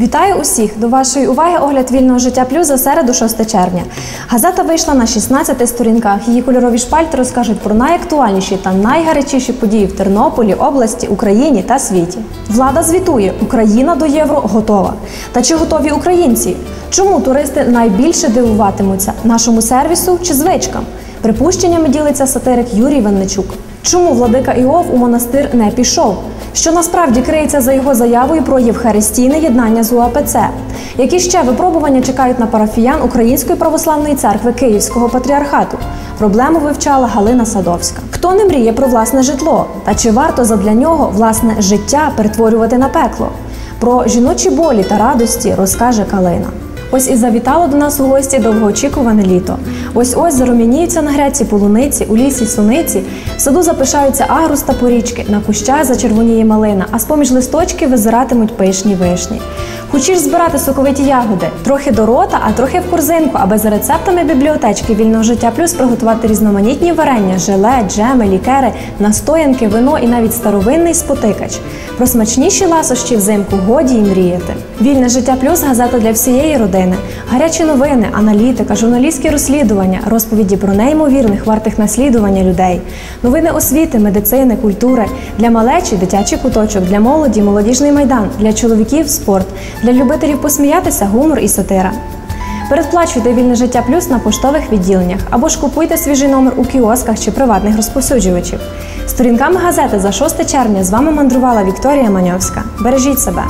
Вітаю усіх! До вашої уваги огляд вільного життя плюс за середу 6 червня. Газета вийшла на 16 сторінках. Її кольорові шпальти розкажуть про найактуальніші та найгарячіші події в Тернополі, області, Україні та світі. Влада звітує, Україна до євро готова. Та чи готові українці? Чому туристи найбільше дивуватимуться нашому сервісу чи звичкам? Припущеннями ділиться сатирик Юрій Винничук. Чому владика Іов у монастир не пішов? Що насправді криється за його заявою про євхаристійне єднання з УАПЦ? Які ще випробування чекають на парафіян Української православної церкви Київського патріархату? Проблему вивчала Галина Садовська. Хто не мріє про власне житло? Та чи варто задля нього власне життя перетворювати на пекло? Про жіночі болі та радості розкаже Калина. Ось і завітало до нас у гості довгоочікуване літо. Ось ось зарум'яніються на греці полуниці, у лісі суниці, в саду запишаються агрус та порічки, на кущах зачервоніє малина, а з-поміж листочки визиратимуть пишні вишні. Хочеш збирати соковиті ягоди, трохи до рота, а трохи в корзинку, аби за рецептами бібліотечки вільного життя плюс приготувати різноманітні варення, желе, джеми, лікери, настоянки, вино і навіть старовинний спотикач. Про смачніші ласощі взимку годі й мріяти. Вільне життя плюс газета для всієї родини. Гарячі новини, аналітика, журналістські розслідування, розповіді про неймовірних вартих наслідування людей, новини освіти, медицини, культури для малечі, дитячий куточок, для молоді, молодіжний майдан, для чоловіків спорт, для любителів посміятися, гумор і сатира. Передплачуйте вільне життя плюс на поштових відділеннях або ж купуйте свіжий номер у кіосках чи приватних розповсюджувачів. Сторінками газети за 6 червня з вами мандрувала Вікторія Маньовська. Бережіть себе!